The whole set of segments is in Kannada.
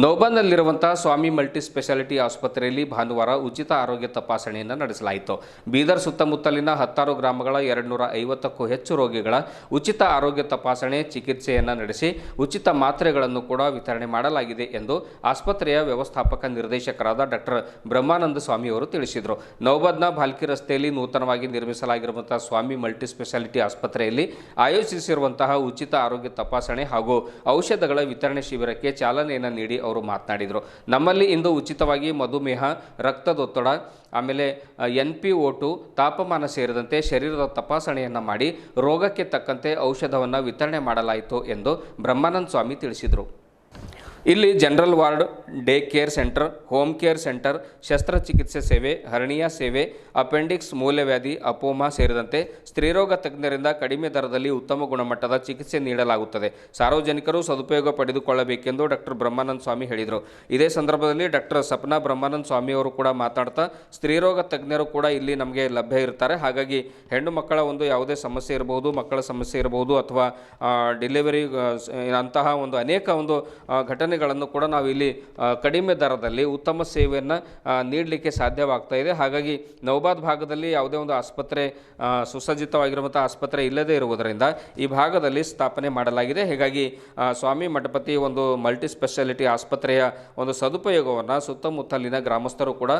ನೌಬಾನ್ನಲ್ಲಿರುವಂತಹ ಸ್ವಾಮಿ ಮಲ್ಟಿ ಸ್ಪೆಷಾಲಿಟಿ ಆಸ್ಪತ್ರೆಯಲ್ಲಿ ಭಾನುವಾರ ಉಚಿತ ಆರೋಗ್ಯ ತಪಾಸಣೆಯನ್ನು ನಡೆಸಲಾಯಿತು. ಬೀದರ್ ಸುತ್ತಮುತ್ತಲಿನ ಹತ್ತಾರು ಗ್ರಾಮಗಳ ಎರಡುನೂರ ಐವತ್ತಕ್ಕೂ ಹೆಚ್ಚು ರೋಗಿಗಳ ಉಚಿತ ಆರೋಗ್ಯ ತಪಾಸಣೆ ಚಿಕಿತ್ಸೆಯನ್ನು ನಡೆಸಿ ಉಚಿತ ಮಾತ್ರೆಗಳನ್ನು ಕೂಡ ವಿತರಣೆ ಮಾಡಲಾಗಿದೆ ಎಂದು ಆಸ್ಪತ್ರೆಯ ವ್ಯವಸ್ಥಾಪಕ ನಿರ್ದೇಶಕರಾದ ಡಾಕ್ಟರ್ ಬ್ರಹ್ಮಾನಂದ ಸ್ವಾಮಿ ಅವರು ತಿಳಿಸಿದರು. ನೌಬಾದ್ನ ಭಾಲ್ಕಿ ರಸ್ತೆಯಲ್ಲಿ ನೂತನವಾಗಿ ನಿರ್ಮಿಸಲಾಗಿರುವಂತಹ ಸ್ವಾಮಿ ಮಲ್ಟಿ ಸ್ಪೆಷಾಲಿಟಿ ಆಸ್ಪತ್ರೆಯಲ್ಲಿ ಆಯೋಜಿಸಿರುವಂತಹ ಉಚಿತ ಆರೋಗ್ಯ ತಪಾಸಣೆ ಹಾಗೂ ಔಷಧಗಳ ವಿತರಣೆ ಶಿಬಿರಕ್ಕೆ ಚಾಲನೆಯನ್ನು ನೀಡಿ ಅವರು ಮಾತನಾಡಿದರು. ನಮ್ಮಲ್ಲಿ ಇಂದು ಉಚಿತವಾಗಿ ಮಧುಮೇಹ, ರಕ್ತದೊತ್ತಡ, ಆಮೇಲೆ ಎನ್ ಪಿ ಓಟು ತಾಪಮಾನ ಸೇರಿದಂತೆ ಶರೀರದ ತಪಾಸಣೆಯನ್ನು ಮಾಡಿ ರೋಗಕ್ಕೆ ತಕ್ಕಂತೆ ಔಷಧವನ್ನು ವಿತರಣೆ ಮಾಡಲಾಯಿತು ಎಂದು ಬ್ರಹ್ಮಾನಂದ ಸ್ವಾಮಿ ತಿಳಿಸಿದರು. ಇಲ್ಲಿ general ward day care centre home care centre ಶಸ್ತ್ರಚಿಕಿತ್ಸೆ ಸೇವೆ ಹರ್ನಿಯಾ ಸೇವೆ ಅಪೆಂಡಿಕ್ಸ್ ಮೂಲವ್ಯಾಧಿ ಅಪೋಮಾ ಸೇರಿದಂತೆ ಸ್ತ್ರೀರೋಗ ತಜ್ಞರಿಂದ ಕಡಿಮೆ ದರದಲ್ಲಿ ಉತ್ತಮ ಗುಣಮಟ್ಟದ ಚಿಕಿತ್ಸೆ ನೀಡಲಾಗುತ್ತದೆ. ಸಾರ್ವಜನಿಕರು ಸದುಪಯೋಗ ಪಡೆದುಕೊಳ್ಳಬೇಕೆಂದು ಡಾಕ್ಟರ್ ಬ್ರಹ್ಮಾನಂದ ಸ್ವಾಮಿ ಹೇಳಿದರು. ಇದೇ ಸಂದರ್ಭದಲ್ಲಿ ಡಾಕ್ಟರ್ ಸಪ್ನಾ ಬ್ರಹ್ಮಾನಂದ ಸ್ವಾಮಿ ಅವರು ಕೂಡ ಮಾತಾಡ್ತಾ ಸ್ತ್ರೀರೋಗ ತಜ್ಞರು ಕೂಡ ಇಲ್ಲಿ ನಮಗೆ ಲಭ್ಯ ಇರ್ತಾರೆ. ಹಾಗಾಗಿ ಹೆಣ್ಣು ಮಕ್ಕಳ ಒಂದು ಯಾವುದೇ ಸಮಸ್ಯೆ ಇರಬಹುದು ಮಕ್ಕಳ ಸಮಸ್ಯೆ ಇರಬಹುದು ಅಥವಾ ಡೆಲಿವರಿ ಅಂತಹ ಒಂದು ಅನೇಕ ಒಂದು ಆ, ಘಟನೆಗಳನ್ನು ಕೂಡ ನಾವು ಇಲ್ಲಿ ಕಡಿಮೆ ದರದಲ್ಲಿ ಉತ್ತಮ ಸೇವೆಯನ್ನು ನೀಡಲಿಕ್ಕೆ ಸಾಧ್ಯವಾಗ್ತಾ ಇದೆ. ಹಾಗಾಗಿ ನವಬಾದ್ ಭಾಗದಲ್ಲಿ ಯಾವುದೇ ಒಂದು ಆಸ್ಪತ್ರೆ ಸುಸಜ್ಜಿತವಾಗಿರುವಂಥ ಆಸ್ಪತ್ರೆ ಇಲ್ಲದೇ ಇರುವುದರಿಂದ ಈ ಭಾಗದಲ್ಲಿ ಸ್ಥಾಪನೆ ಮಾಡಲಾಗಿದೆ. ಹೀಗಾಗಿ ಸ್ವಾಮಿ ಮಠಪತಿ ಒಂದು ಮಲ್ಟಿ ಸ್ಪೆಷಾಲಿಟಿ ಆಸ್ಪತ್ರೆಯ ಒಂದು ಸದುಪಯೋಗವನ್ನು ಸುತ್ತಮುತ್ತಲಿನ ಗ್ರಾಮಸ್ಥರು ಕೂಡ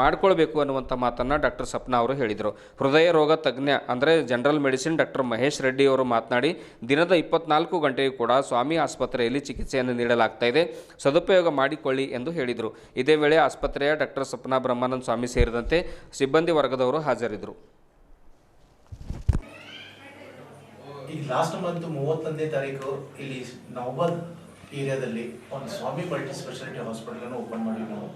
ಮಾಡಿಕೊಳ್ಬೇಕು ಅನ್ನುವಂಥ ಮಾತನ್ನು ಡಾಕ್ಟರ್ ಸಪ್ನಾ ಅವರು ಹೇಳಿದರು. ಹೃದಯ ರೋಗ ತಜ್ಞ ಅಂದರೆ general medicine doctor Mahesh Reddy ಅವರು ಮಾತನಾಡಿ, ದಿನದ ಇಪ್ಪತ್ನಾಲ್ಕು ಗಂಟೆಯೂ ಕೂಡ ಸ್ವಾಮಿ ಆಸ್ಪತ್ರೆಯಲ್ಲಿ ಚಿಕಿತ್ಸೆಯನ್ನು ನೀಡಲಾಗ್ತಾ ಸದುಪಯೋಗ ಮಾಡಿಕೊಳ್ಳಿ ಎಂದು ಹೇಳಿದರು. ಇದೇ ವೇಳೆ ಆಸ್ಪತ್ರೆಯ ಡಾಕ್ಟರ್ ಸಪ್ನಾ ಬ್ರಹ್ಮಾನಂದ ಸ್ವಾಮಿ ಸೇರಿದಂತೆ ಸಿಬ್ಬಂದಿ ವರ್ಗದವರು ಹಾಜರಿದ್ದರು. ಈಗ ಲಾಸ್ಟ್ ಮಂತ್ ಮೂವತ್ತೊಂದನೇ ತಾರೀಕು ಇಲ್ಲಿ ನವಬಾದ್ ಏರಿಯಾದಲ್ಲಿ ಒಂದು ಸ್ವಾಮಿ ಮಲ್ಟಿ ಸ್ಪೆಷಾಲಿಟಿ ಹಾಸ್ಪಿಟಲನ್ನು ಓಪನ್ ಮಾಡಿವಿ ನಾವು.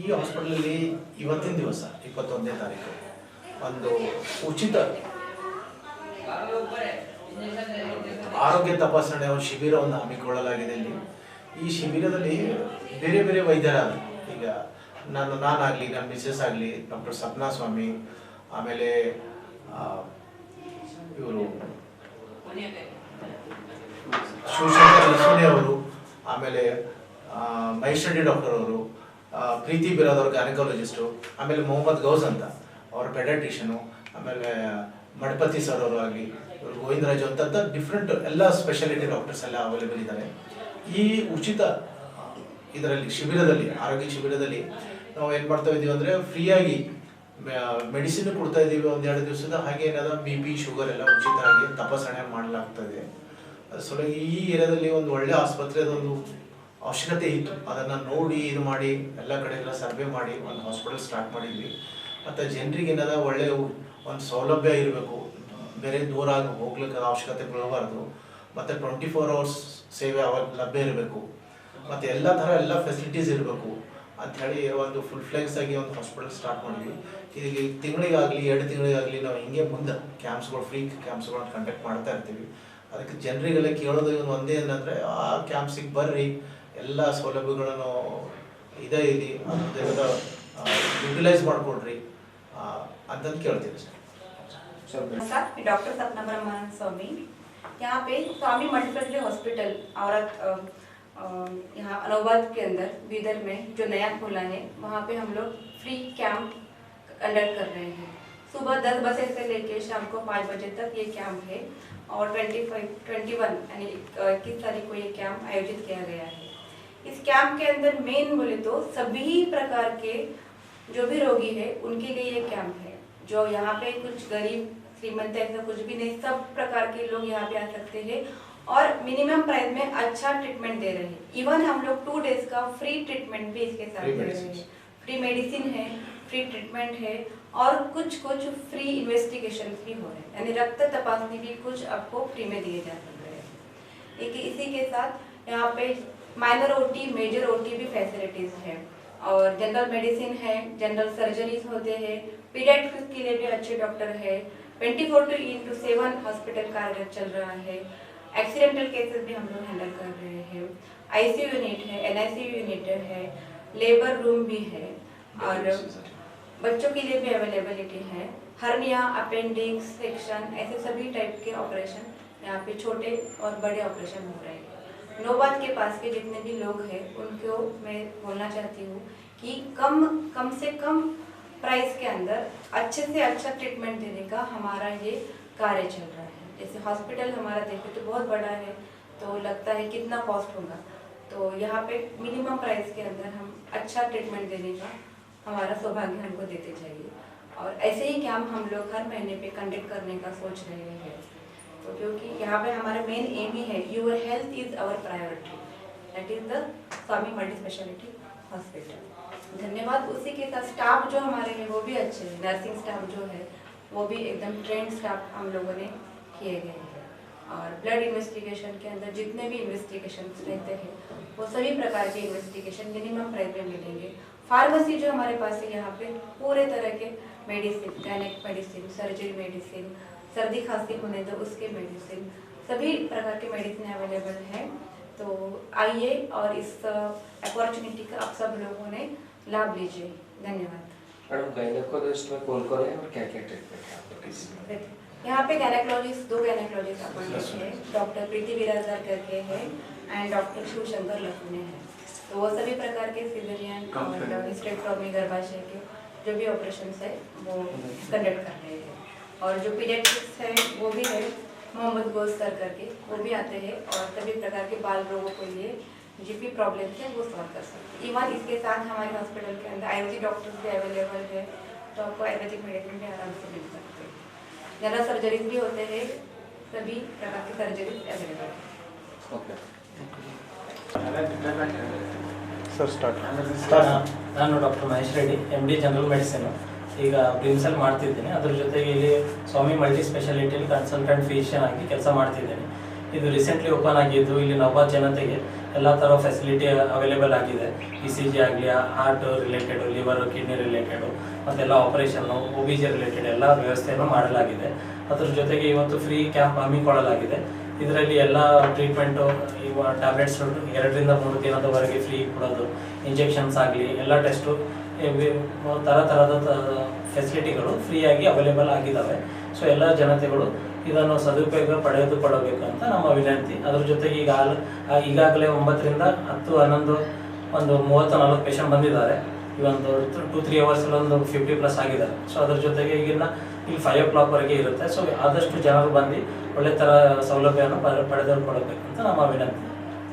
ಈ ಹಾಸ್ಪಿಟಲಲ್ಲಿ ಇವತ್ತಿನ ದಿವಸ, ಇಪ್ಪತ್ತೊಂದನೇ ತಾರೀಕು, ಒಂದು ಉಚಿತ ಆರೋಗ್ಯ ತಪಾಸಣೆ ಶಿಬಿರವನ್ನು ಹಮ್ಮಿಕೊಳ್ಳಲಾಗಿದೆ ಇಲ್ಲಿ. ಈ ಶಿಬಿರದಲ್ಲಿ ಬೇರೆ ಬೇರೆ ವೈದ್ಯರ ಈಗ ನಾನು, ನಾನಾಗಲಿ ನನ್ನ ಮಿಸ್ಸಸ್ ಆಗಲಿ ಡಾಕ್ಟರ್ ಸಪ್ನಾ ಸ್ವಾಮಿ ಆಮೇಲೆ ಇವರು ಶಿವಶಂಕರ್ ಲಕ್ಷ್ಮಣಿ ಅವರು, ಆಮೇಲೆ ಮಹೇಶ್ವರಿ ಡಾಕ್ಟರ್ ಅವರು ಪ್ರೀತಿ ಬಿರಾದವ್ರ ಗ್ಯಾನಕಾಲಜಿಸ್ಟು ಆಮೇಲೆ ಮೊಹಮ್ಮದ್ ಗೌಸ್ ಅಂತ, ಅವ್ರ ಪೆಡಾಟಿಷನು ಆಮೇಲೆ ಮಡಪತಿ ಸರ್ ಅವರು ಆಗಲಿ, ಇವರು ಗೋವಿಂದರಾಜು ಅಂತ ಡಿಫ್ರೆಂಟ್ ಎಲ್ಲ ಸ್ಪೆಷಾಲಿಟಿ ಡಾಕ್ಟರ್ಸ್ ಎಲ್ಲ ಅವೈಲೇಬಲ್ ಇದ್ದಾರೆ ಈ ಉಚಿತ, ಇದರಲ್ಲಿ, ಶಿಬಿರದಲ್ಲಿ, ಆರೋಗ್ಯ ಶಿಬಿರದಲ್ಲಿ ನಾವು ಏನು ಮಾಡ್ತಾ ಇದ್ದೀವಿ ಅಂದರೆ ಫ್ರೀಯಾಗಿ ಮೆಡಿಸಿನ್ ಕೊಡ್ತಾ ಇದ್ದೀವಿ ಒಂದೆರಡು ದಿವಸದ ಹಾಗೆ ಏನಾದ ಬಿ ಪಿ, ಶುಗರ್ ಎಲ್ಲ ಉಚಿತವಾಗಿ ತಪಾಸಣೆ ಮಾಡಲಾಗ್ತದೆ ಸಲುವಾಗಿ ಈ ಏರಿಯಾದಲ್ಲಿ ಒಂದು ಒಳ್ಳೆ ಆಸ್ಪತ್ರೆ ಅದೊಂದು ಅವಶ್ಯಕತೆ ಇತ್ತು. ಅದನ್ನ ನೋಡಿ, ಇದು ಮಾಡಿ, ಎಲ್ಲ ಕಡೆ ಎಲ್ಲ ಸರ್ವೆ ಮಾಡಿ, ಒಂದು ಹಾಸ್ಪಿಟಲ್ ಸ್ಟಾರ್ಟ್ ಮಾಡಿದ್ವಿ. ಮತ್ತು ಜನರಿಗೆ ಏನಾದ ಒಳ್ಳೆ ಒಂದು ಸೌಲಭ್ಯ ಇರಬೇಕು. ಬೇರೆ ದೂರ ಹೋಗ್ಲಿಕ್ಕೆ ಅವಶ್ಯಕತೆ ಬೀಳಬಾರ್ದು ಮತ್ತು ಟ್ವೆಂಟಿ ಫೋರ್ ಅವರ್ಸ್ ಸೇವೆ ಅವ ಲಭ್ಯ ಇರಬೇಕು. ಮತ್ತು ಎಲ್ಲ ಥರ ಎಲ್ಲ ಫೆಸಿಲಿಟೀಸ್ ಇರಬೇಕು. ಅಂಥೇಳಿ ಒಂದು ಫುಲ್ ಫ್ಲೆಕ್ಸ್ ಆಗಿ ಒಂದು ಹಾಸ್ಪಿಟಲ್ ಸ್ಟಾರ್ಟ್ ಮಾಡಿದ್ವಿ. ಇಲ್ಲಿ ತಿಂಗಳಿಗಾಗಲಿ, ಎರಡು ತಿಂಗಳಿಗಾಗಲಿ ನಾವು ಹಿಂಗೆ ಮುಂದೆ ಕ್ಯಾಂಪ್ಸ್ಗಳು ಫ್ರೀ ಕ್ಯಾಂಪ್ಸ್ಗಳನ್ನ ಕಂಡಕ್ಟ್ ಮಾಡ್ತಾ ಇರ್ತೀವಿ. ಅದಕ್ಕೆ ಜನರಿಗೆಲ್ಲ ಕೇಳೋದು ಒಂದೇ ಏನಂದರೆ, ಆ ಕ್ಯಾಂಪ್ಸಿಗೆ ಬರ್ರಿ. ಎಲ್ಲ ಸೌಲಭ್ಯಗಳನ್ನು ಇದೇ ಇದೆ ಯುಟಿಲೈಸ್ ಮಾಡಿಕೊಡ್ರಿ. ಅಂತಂದು ಕೇಳ್ತೀವಿ ಸರ್ ಡಾಕ್ಟರ್ ಸಪ್ನ ಸ್ವಾಮಿ यहाँ पे स्वामी मल्टीपल हॉस्पिटल औरत यहाँ अनोबाद के अंदर, बीदर में, जो नया खोला है, वहाँ पे हम लोग फ्री कैंप कंडक्ट कर रहे हैं। सुबह दस बजे से लेके शाम को पाँच बजे तक ये कैंप है, और ट्वेंटी फाइव ट्वेंटी वन यानी इक्कीस तारीख को ये कैंप आयोजित किया गया है। इस कैंप के अंदर मेन बोले तो सभी प्रकार के जो भी रोगी है, उनके लिए ये कैंप है। जो यहाँ पे कुछ गरीब श्रीमंत ऐसा कुछ भी नहीं सब प्रकार के लोग यहाँ पे आ सकते हैं और मिनिमम प्राइस में अच्छा ट्रीटमेंट दे रहे हैं। इवन हम लोग टू डेज़ का फ्री ट्रीटमेंट भी इसके साथ दे रहे हैं। फ्री मेडिसिन है फ्री ट्रीटमेंट है और कुछ कुछ फ्री इन्वेस्टिगेशन भी हो रहे हैं। यानी रक्त तपासनी भी कुछ आपको फ्री में दिए जा सकते हैं। एक इसी के साथ यहाँ पे माइनर ओटी मेजर ओटी भी फैसिलिटीज़ है। और जनरल मेडिसिन है जनरल सर्जरीज होते हैं। पीडियाट्रिक्स के लिए भी अच्छे डॉक्टर है। Twenty four to into seven hospital कार्यरत चल रहा है। एक्सीडेंटल केसेस भी हम लोग हैंडल कर रहे हैं। आईसीयू यूनिट है एनआईसीयू यूनिट है लेबर रूम भी है और बच्चों के लिए भी अवेलेबिलिटी है। हर्निया अपेंडिक्स सेक्शन ऐसे सभी टाइप के ऑपरेशन यहाँ पे छोटे और बड़े ऑपरेशन हो रहे हैं। नौबाद के पास के जितने भी लोग हैं उनको मैं बोलना चाहती हूँ कि कम कम से कम प्राइस के अंदर अच्छे से अच्छा ट्रीटमेंट देने का हमारा ये कार्य चल रहा है। जैसे हॉस्पिटल हमारा देखें तो बहुत बड़ा है तो लगता है कितना कॉस्ट होगा। तो यहाँ पे मिनिमम प्राइस के अंदर हम अच्छा ट्रीटमेंट देने का हमारा सौभाग्य हमको देते चाहिए और ऐसे ही कैंप हम लोग हर महीने पे कंडक्ट करने का सोच रहे हैं। तो क्योंकि यहाँ पे हमारा मेन एम ही है your health is our priority that is the Swami multi speciality hospital धन्यवाद। उसी के साथ स्टाफ जो हमारे हैं, वो भी अच्छे हैं। नर्सिंग स्टाफ जो है, वो भी एकदम ट्रेंड स्टाफ हम लोगों ने किए गए हैं। और ब्लड इन्वेस्टिगेशन के अंदर जितने भी इन्वेस्टिगेशन रहते हैं, वो सभी प्रकार के इन्वेस्टिगेशन मिनिमम प्राइस में मिलेंगे। फार्मेसी जो हमारे पास है, यहाँ पे पूरे तरह के medicine gynaec medicine surgery medicine सर्दी खांसी होने तो उसके मेडिसिन सभी प्रकार के मेडिसिन अवेलेबल हैं। तो आइए और इस अपॉर्चुनिटी का आप सब लोगों ने लाभ लीजिए। धन्यवाद। मैडम गायनेकोलॉजिस्ट में कौन कौन है और क्या क्या ट्रीटमेंट है यहाँ पे गैनेकोलॉजिस्ट दो गैनेकोलॉजिस्ट अपॉइंटेड है डॉक्टर प्रीति विराजदार करके है एंड डॉक्टर शिव शंकर लखने हैं। तो वो सभी प्रकार के सिजरियन और हिस्टेक्टोमी गर्भाशय के जो भी ऑपरेशन है वो कंडक्ट कर रहे हैं। और जो पीडियाट्रिक्स है वो भी है। मोहम्मद गोल सर करके वो भी आते हैं और सभी प्रकार के बाल रोगों के लिए जीपी प्रॉब्लम है वो सॉल्व कर सकते हैं इवन इसके साथ हमारे हॉस्पिटल के अंदर आयुर्वेदिक डॉक्टर्स भी अवेलेबल है तो आपको आयुर्वेदिक मेडिसिन भी आराम से मिल सकते हैं जनरल सर्जरीज भी होते हैं सभी प्रकार की सर्जरीज अवेलेबल है ओके ಸರ್ ಸ್ಟಾರ್ಟ್ ನಾನು doctor Mahesh Reddy M D general medicine ಈಗ ಪ್ರಿನ್ಸಲ್ಲಿ ಮಾಡ್ತಿದ್ದೀನಿ. ಅದ್ರ ಜೊತೆಗೆ ಇಲ್ಲಿ ಸ್ವಾಮಿ ಮಲ್ಟಿ ಸ್ಪೆಷಾಲಿಟಿಯಲ್ಲಿ ಕನ್ಸಲ್ಟೆಂಟ್ ಫಿಸಿಷಿಯನ್ ಆಗಿ ಕೆಲಸ ಮಾಡ್ತಿದ್ದೀನಿ. ಇದು ರೀಸೆಂಟ್ಲಿ ಓಪನ್ ಆಗಿದ್ದು, ಇಲ್ಲಿ ನವ ಜನತೆಗೆ ಎಲ್ಲ ಥರ ಫೆಸಿಲಿಟಿ ಅವೈಲೇಬಲ್ ಆಗಿದೆ. ಇ ಸಿ ಜಿ ಆಗಲಿ heart related liver kidney related ಮತ್ತೆಲ್ಲ ಆಪರೇಷನ್ನು ಒ ಬಿ ಜಿ ರಿಲೇಟೆಡ್ ಎಲ್ಲ ವ್ಯವಸ್ಥೆಯನ್ನು ಮಾಡಲಾಗಿದೆ. ಅದ್ರ ಜೊತೆಗೆ ಇವತ್ತು ಫ್ರೀ ಕ್ಯಾಂಪ್ ಹಮ್ಮಿಕೊಳ್ಳಲಾಗಿದೆ. ಇದರಲ್ಲಿ ಎಲ್ಲ ಟ್ರೀಟ್ಮೆಂಟು ಇವ ಟ್ಯಾಬ್ಲೆಟ್ಸ್ ಎರಡರಿಂದ ಮೂರು ದಿನದವರೆಗೆ ಫ್ರೀ ಕೊಡೋದು ಇಂಜೆಕ್ಷನ್ಸ್ ಆಗಲಿ, ಎಲ್ಲ ಟೆಸ್ಟು ಥರ ಥರದ ಫೆಸಿಲಿಟಿಗಳು ಫ್ರೀಯಾಗಿ ಅವೈಲೇಬಲ್ ಆಗಿದ್ದಾವೆ ಸೊ ಎಲ್ಲ ಜನತೆಗಳು ಇದನ್ನು ಸದುಪಯೋಗ ಪಡೆದುಕೊಳ್ಳಬೇಕು ಅಂತ ನಮ್ಮ ವಿನಂತಿ. ಅದ್ರ ಜೊತೆಗೆ ಈಗ ಈಗಾಗಲೇ ಒಂಬತ್ತರಿಂದ ಹತ್ತು, ಹನ್ನೊಂದು, ಒಂದು ಮೂವತ್ತು ನಾಲ್ಕು ಪೇಷಂಟ್ ಬಂದಿದ್ದಾರೆ. ಇವೊಂದು ಟೂ ತ್ರೀ ಅವರ್ಸಲ್ಲಿ ಒಂದು ಫಿಫ್ಟಿ ಪ್ಲಸ್ ಆಗಿದೆ. ಸೊ ಅದ್ರ ಜೊತೆಗೆ ಈಗಿನ ಇಲ್ಲಿ ಫೈವ್ ಓ ಕ್ಲಾಕ್ವರೆಗೆ ಇರುತ್ತೆ. ಸೊ ಆದಷ್ಟು ಜನರು ಬಂದು ಒಳ್ಳೆ ಥರ ಸೌಲಭ್ಯವನ್ನು ಪಡೆದುಕೊಳ್ಳಬೇಕು ಅಂತ ನಮ್ಮ ವಿನಂತಿ.